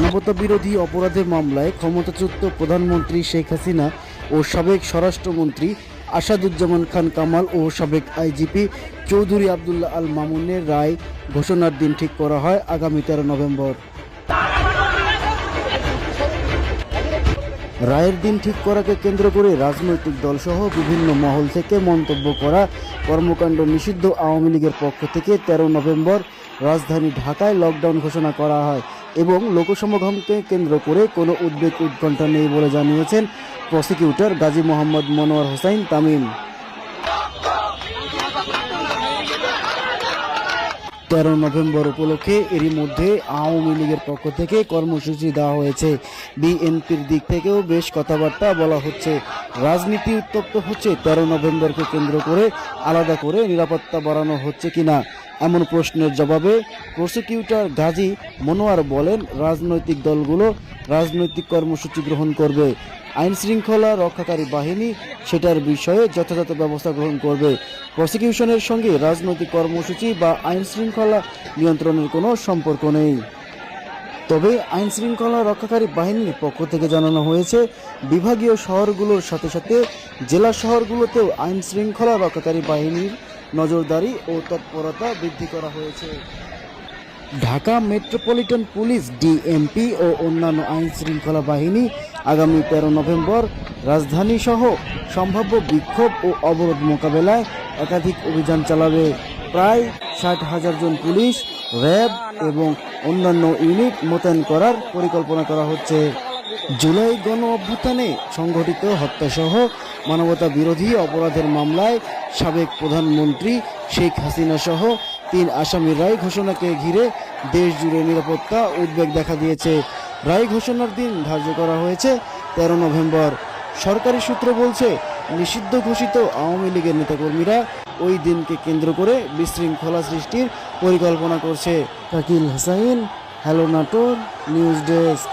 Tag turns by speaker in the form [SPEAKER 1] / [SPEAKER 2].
[SPEAKER 1] মানবতা বিরোধী অপরাধের মামলায় ক্ষমতাচ্যুত প্রধানমন্ত্রী শেখ হাসিনা ও সাবেক স্বরাষ্ট্রমন্ত্রী আসাদুজ্জামান খান কামাল ও সাবেক আইজিপি চৌধুরী আবদুল্লাহ আল মামুনের রায় ঘোষণার দিন ঠিক করা হয় আগামী তেরো নভেম্বর। রায়ের দিন ঠিক করাকে কেন্দ্র করে রাজনৈতিক দলসহ বিভিন্ন মহল থেকে মন্তব্য করা কর্মকাণ্ড নিষিদ্ধ আওয়ামী লীগের পক্ষ থেকে তেরো নভেম্বর রাজধানী ঢাকায় লকডাউন ঘোষণা করা হয় এবং লোকসমাগমকে কেন্দ্র করে কোনো উদ্বেগ উৎকণ্ঠা নেই বলে জানিয়েছেন প্রসিকিউটর গাজী মোহাম্মদ মনোয়ার হোসাইন তামিম। তেরো নভেম্বর উপলক্ষে এরই মধ্যে আওয়ামী লীগের পক্ষ থেকে কর্মসূচি দেওয়া হয়েছে। বিএনপির দিক থেকেও বেশ কথাবার্তা বলা হচ্ছে। রাজনীতি উত্তপ্ত হচ্ছে, তেরো নভেম্বরকে কেন্দ্র করে আলাদা করে নিরাপত্তা বাড়ানো হচ্ছে কিনা এমন প্রশ্নের জবাবে প্রসিকিউটর গাজী মনোয়ার বলেন, রাজনৈতিক দলগুলো রাজনৈতিক কর্মসূচি গ্রহণ করবে। আইন শৃঙ্খলা রক্ষাকারী বাহিনী সেটার বিষয়ে যথাযথ ব্যবস্থা গ্রহণ করবে। প্রসিকিউশনের সঙ্গে রাজনৈতিক কর্মসূচি বা আইন শৃঙ্খলা নিয়ন্ত্রণের কোনো সম্পর্ক নেই। তবে আইন শৃঙ্খলা রক্ষাকারী বাহিনীর পক্ষ থেকে জানানো হয়েছে, বিভাগীয় শহরগুলোর সাথে সাথে জেলা শহরগুলোতেও আইন শৃঙ্খলা রক্ষাকারী বাহিনীর নজরদারি ও তৎপরতা বৃদ্ধি করা হয়েছে। ঢাকা মেট্রোপলিটন পুলিশ, ডিএমপি ও অন্যান্য আইন শৃঙ্খলা বাহিনী আগামী তেরো নভেম্বর রাজধানী সহ সম্ভাব্য বিক্ষোভ ও অবরোধ মোকাবেলায় একাধিক অভিযান চালাবে। প্রায় ষাট হাজার জন পুলিশ, র্যাব এবং অন্যান্য ইউনিট মোতায়েন করার পরিকল্পনা করা হচ্ছে। জুলাই গণ অভ্যুত্থানে সংঘটিত হত্যাসহ মানবতা বিরোধী অপরাধের মামলায় সাবেক প্রধানমন্ত্রী শেখ হাসিনা সহ তিন আসামির রায় ঘোষণাকে ঘিরে দেশ জুড়ে নিরাপত্তা উদ্বেগ দেখা দিয়েছে। রায় ঘোষণার দিন ধার্য করা হয়েছে। তেরো নভেম্বর। সরকারি সূত্র বলছে, নিষিদ্ধ ঘোষিত আওয়ামী লীগের নেতাকর্মীরা ওই দিনকে কেন্দ্র করে বিশৃঙ্খলা সৃষ্টির পরিকল্পনা করছে। Kakil Hasain, hello Natore, news desk.